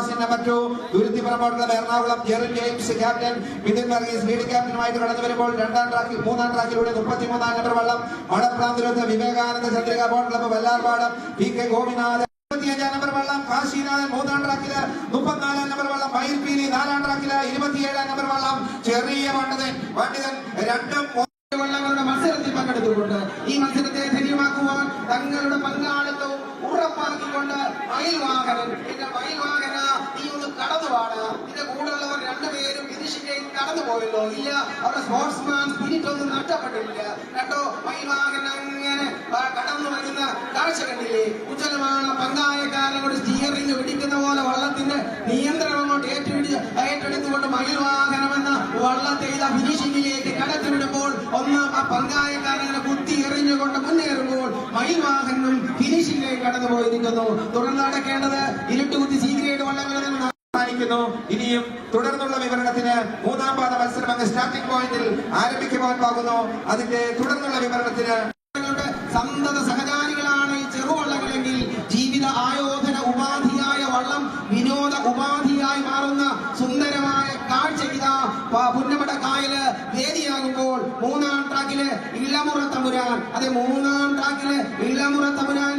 Saint മറ്റു ദുരിതി ടു തുരുത്തിപ്പുറമ്പോട്ടുള്ള എറണാകുളം ജെറിൻ ജെയിംസ് ക്യാപ്റ്റൻ മിഥുൻ വർഗീസ് ലീഡ് ക്യാപ്റ്റനുമായിട്ട് കടന്നു വരുമ്പോൾ രണ്ടാം ട്രാക്കിൽ മൂന്നാം ട്രാക്കിലൂടെ മുപ്പത്തിമൂന്നാം നമ്പർ വള്ളം മടപ്രാന്തിരത്ത് Vivekananda Chandrika boat club Vallarpadam P K Gopinath ഇരുപത്തിയഞ്ചാം നമ്പർ വള്ളം കാശിനാഥൻ മൂന്നാം ട്രാക്കിൽ മുപ്പത്തിനാലാം നമ്പർ വള്ളം മയിൽപീലി നാലാം ട്രാക്കിൽ ഇരുപത്തിയേഴാം നമ്പർ വള്ളം ചെറിയ പണ്ഡിതൻ പണ്ഡിതൻ രണ്ടും വള്ളങ്ങളുടെ മത്സരത്തിൽ പങ്കെടുത്തിട്ടുണ്ട്. ഈ മത്സരത്തെ തങ്ങളുടെ പങ്കാളിത്തവും ഉറപ്പാക്കിക്കൊണ്ട് മയിൽവാഹനൻ പിന്നെ മയിൽവാഹന നീ ഒന്ന് കടന്നുപാട് നിന്റെ കൂടെയുള്ളവർ രണ്ടുപേരും ഫിനിഷിംഗ് കടന്നു പോയല്ലോ. ഇല്ല അവരുടെ സ്പോർട്സ്മാൻ സ്പിരിറ്റ് ഒന്നും നഷ്ടപ്പെട്ടില്ല കണ്ടോ മയിൽവാഹന അങ്ങനെ ആ, കടന്നു വരുന്ന കാഴ്ച കണ്ടില്ലേ? ഉജ്ജ്വലമാണ് പങ്കായക്കാരൻ കൂടി സ്റ്റിയറിംഗ് പിടിക്കുന്ന പോലെ വള്ളത്തിന്റെ നിയന്ത്രണം അങ്ങോട്ട് ഏറ്റുപിടിച്ച് ഏറ്റെടുത്തുകൊണ്ട് മയിൽവാഹനം എന്ന വള്ളത്തെ ഇതാ ഫിനിഷിംഗിലേക്ക് കടത്തിവിടുമ്പോൾ ഒന്ന് ആ പങ്കായക്കാരനെ എറിഞ്ഞുകൊണ്ട് മുന്നേറുമ്പോൾ വാഹനങ്ങൾ ഫിനിഷിംഗിലേക്ക് കടന്നു പോയിരിക്കുന്നു തുടർന്ന് നടക്കേണ്ടത് ഇരുട്ടുകുത്തി കുത്തി ഗ്രേഡ് വള്ളങ്ങളിൽ നിന്ന് തീരുമാനിക്കുന്നു ഇനിയും തുടർന്നുള്ള വിവരണത്തിന് മൂന്നാം പാദ മത്സരം അങ്ങ് സ്റ്റാർട്ടിംഗ് പോയിന്റിൽ ആരംഭിക്കുവാൻ പോകുന്നു. അതിന്റെ തുടർന്നുള്ള വിവരണത്തിന് സന്തത സഹചാരികളാണ് ഈ ചെറുവള്ളങ്ങളെങ്കിൽ ജീവിത ആയോധന ഉപാധിയായ വള്ളം വിനോദ ഉപാധിയായി മാറുന്ന സുന്ദരമായ കാഴ്ച ഇതാ. പുന്നമട കായൽ വേദിയാകുമ്പോൾ മൂന്നാം ട്രാക്കിൽ ഇല്ലമുറ തമ്പുരാൻ. അതെ മൂന്നാം ട്രാക്കിൽ ഇല്ലമുറ തമ്പുരാൻ.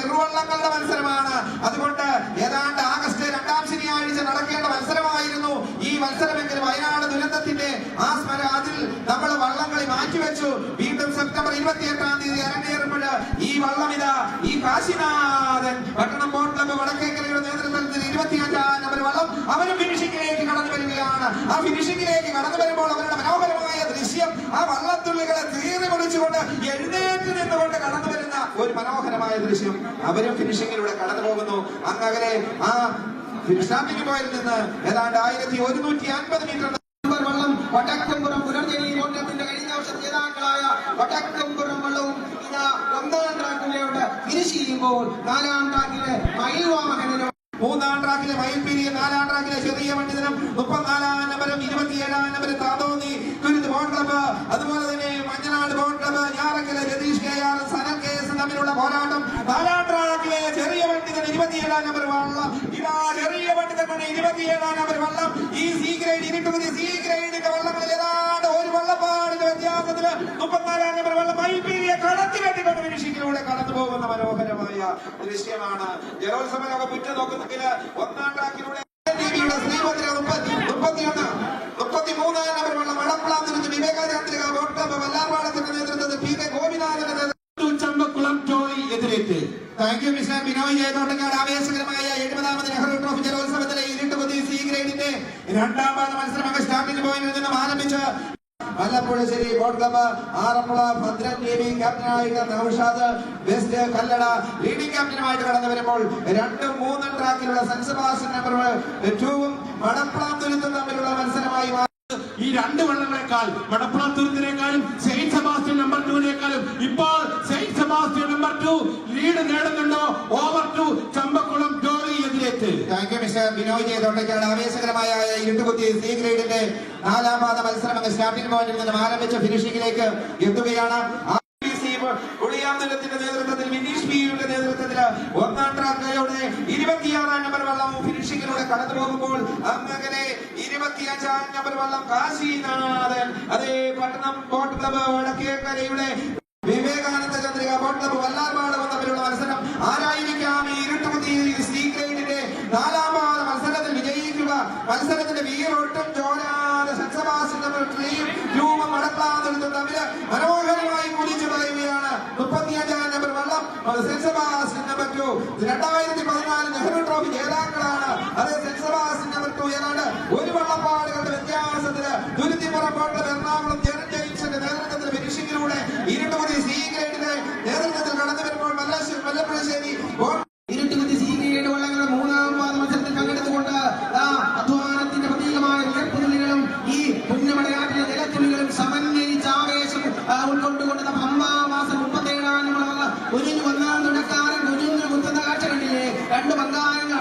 ചെറുവള്ളങ്ങളുടെ മത്സരമാണ്. അതുകൊണ്ട് ഏതാണ്ട് ആഗസ്റ്റ് രണ്ടാം ശനിയാഴ്ച നടക്കേണ്ട മത്സരമായിരുന്നു. ഈ മത്സരമെങ്കിൽ വയനാട് ദുരന്തത്തിന്റെ ആ സ്മര അതിൽ നമ്മൾ വള്ളംകളി മാറ്റിവെച്ചു. വീണ്ടും സെപ്റ്റംബർ ഇരുപത്തിയെട്ടാം തീയതി അരങ്ങേറുമ്പോൾ ഈ വള്ളം ഇതാ ഈ കാശിനാഥൻ പട്ടണം ബോട്ട് ക്ലബ് വടക്കേക്കരയുടെ നേതൃത്വത്തിൽ ഇരുപത്തിയഞ്ചാം നമ്പർ വള്ളം അവരും ഫിനിഷിംഗിലേക്ക് കടന്നു വരികയാണ്. ആ ഫിനിഷിംഗിലേക്ക് കടന്നു വരുമ്പോൾ അവരുടെ മനോഹരമായ ദൃശ്യം ആ വള്ളത്തുള്ളികളെ തീറി വിളിച്ചുകൊണ്ട് എഴുന്നേറ്റ് നിന്നുകൊണ്ട് കടന്നു വരുന്ന ഒരു മനോഹരമായ ദൃശ്യം. അവരും ഫിനിഷിങ്ങിലൂടെ കടന്നു പോകുന്നു. അങ്ങകലെ ആ ഫിനിഷാമ്പിക്ക് പോയിൽ നിന്ന് ഏതാണ്ട് ആയിരത്തി ഒരുന്നൂറ്റി അൻപത് മീറ്റർ വള്ളം വടക്കമ്പുറം പുനർജനി ബോട്ടത്തിന്റെ കഴിഞ്ഞ വർഷം ജേതാക്കളായ വടക്കമ്പുറം വള്ളവും ഇതാ ഒന്നാം ട്രാക്കിലോട്ട് ഫിനിഷ് ചെയ്യുമ്പോൾ നാലാം ട്രാക്കിലെ മയിൽവാഹനനും മൂന്നാം ട്രാക്കിലെ മയിൽപീരിയ നാലാം ട്രാക്കിലെ ചെറിയ പണ്ഡിതനും മുപ്പത്തിനാലാം നമ്പരും താതോന്നി തുരുത്ത് ബോട്ട് ക്ലബ്ബ് അതുപോലെ തന്നെ Manjanad boat club ഞാറക്കലെ Ratheesh K R Sanal K S തമ്മിലുള്ള പോരാട്ടം. നാലാട്രാക്കിലെ ചെറിയ പണ്ഡിതൻ ഇരുപത്തിയേഴാം നമ്പർ വള്ളം. ഇതാ ചെറിയ പണ്ഡിതൻ കൊണ്ട് ഇരുപത്തിയേഴാം നമ്പർ വള്ളം. ഈ സി ഗ്രേഡ് ഇരുട്ടുകുതി സി ഗ്രേഡിന്റെ വള്ളങ്ങളിൽ ഏതാണ്ട് ഒരു വള്ളപ്പാടിന്റെ വ്യത്യാസത്തിൽ മുപ്പത്തിനാലാം നമ്പർ വള്ളം മയിൽപീരിയെ കടത്തി വെട്ടിക്കൊണ്ട് ഫിനിഷിംഗിലൂടെ കടന്നു മനോഹരമായ ദൃശ്യമാണ്. ജലോത്സവ ലോകം ഉറ്റു നോക്കുന്നെങ്കിൽ ഒന്നാം ട്രാക്കിലൂടെ ടിവിയുടെ ശ്രീഭദ്ര മുപ്പത്തി മുപ്പത്തിയൊന്ന് മുപ്പത്തിമൂന്നാം നമ്പർ വള്ളം മടപ്പളാന്നിരുന്ന് വിവേകാനന്ദ ബോട്ട് ക്ലബ്ബ് വല്ലാർപാടത്തിന്റെ നേതൃത്വത്തിൽ പി കെ ഗോപിനാഥന്റെ നേതൃത്വത്തിൽ ചമ്പക്കുളം എതിരേറ്റ് താങ്ക് യു മിസ്റ്റർ ബിനോയ് ജയതോട്ടക്കാട് ആവേശകരമായ എഴുപതാമത് നെഹ്റു ട്രോഫി ജലോത്സവത്തിലെ ഇരുട്ടുപതി സി ഗ്രേഡിന്റെ രണ്ടാം പാദ മത്സരം സ്റ്റാർട്ടിംഗ് പോയിന്റിൽ നിന്നും ആരംഭിച്ച് Mallappuzhassery boat Aranmula Bhadran T V ക്യാപ്റ്റനായിട്ട് Naushad west Kallada leading ക്യാപ്റ്റനുമായിട്ട് കടന്നു വരുമ്പോൾ രണ്ടും മൂന്നും ട്രാക്കിലുള്ള സെന്റ് സെബാസ്റ്റ്യൻ നമ്പർ മടപ്പളം തുരുത്തും തമ്മിലുള്ള മത്സരമായി ഈ രണ്ട് വള്ളങ്ങളെക്കാൾ വടപ്പുറം തുരുത്തിനേക്കാളും സെയിന്റ് സെബാസ്റ്റ്യൻ നമ്പർ ടൂവിനേക്കാളും ഇപ്പോൾ സെയിന്റ് സെബാസ്റ്റ്യൻ നമ്പർ ലീഡ് നേടുന്നുണ്ടോ? ഓവർ ടു ചമ്പക്കുളം ജോളി എതിരേറ്റ്. താങ്ക് യു മിസ്റ്റർ ബിനോയ് ജയതോട്ടയ്ക്കാണ് ആവേശകരമായ ഇരുട്ടുകുത്തി സി ഗ്രേഡിന്റെ നാലാം പാദ മത്സരം അങ്ങ് സ്റ്റാർട്ടിംഗ് പോയിന്റിൽ നിന്നും ആരംഭിച്ച ഫിനിഷിംഗിലേക്ക് എത്തുകയാണ്. RBC ഉളിയാന്തലത്തിന്റെ നേതൃത്വത്തിൽ വിനീഷ് ബിയുടെ നേതൃത്വത്തിൽ ഒന്നാം ട്രാക്കിലൂടെ ഇരുപത്തിയാറാം നമ്പർ വള്ളം ഫിനിഷിംഗിലൂടെ കടന്നു പോകുമ്പോൾ അങ്ങനെ ഇരുപത്തിയഞ്ചാം നമ്പർ വള്ളം കാശിനാഥൻ അതേ പട്ടണം ബോട്ട് ക്ലബ് വടക്കേക്കരയുടെ വിവേകാനന്ദ ചന്ദ്രിക ബോട്ട് ക്ലബ് വല്ലാർപാടവും തമ്മിലുള്ള മത്സരം ആരായിരിക്കാം? ഈ ഇരുട്ടുകുത്തി സി ഗ്രേഡിന്റെ നാലാം മത്സരത്തിൽ വിജയിക്കുക. മത്സരത്തിന്റെ വീറൊട്ടും ചോരാതെ സക്സമാസിന്റെ രൂപം അടക്കാതിരുന്നും തമ്മിൽ മനോഹരമായി കുടിച്ചു പറയുകയാണ്. മുപ്പത്തിയഞ്ചാം നമ്പർ വള്ളം. സെൻസബാസിൻ നമ്പർ ടു രണ്ടായിരത്തി പതിനാല് നെഹ്റു ട്രോഫി ജേതാക്കളാണ്. അതേ സെൻസബാസിൻ നമ്പർ ടു ഏതാണ്ട് ഒരു വള്ളപ്പാടുകളുടെ വ്യത്യാസത്തിൽ തുരുത്തിപ്പുറം ബോട്ടിൽ എറണാകുളം ജനൻ ജെയിംസിന്റെ നേതൃത്വത്തിൽ ഫിനിഷിംഗിലൂടെ ഇരുട്ടുകുടി രണ്ട് പങ്കായങ്ങൾ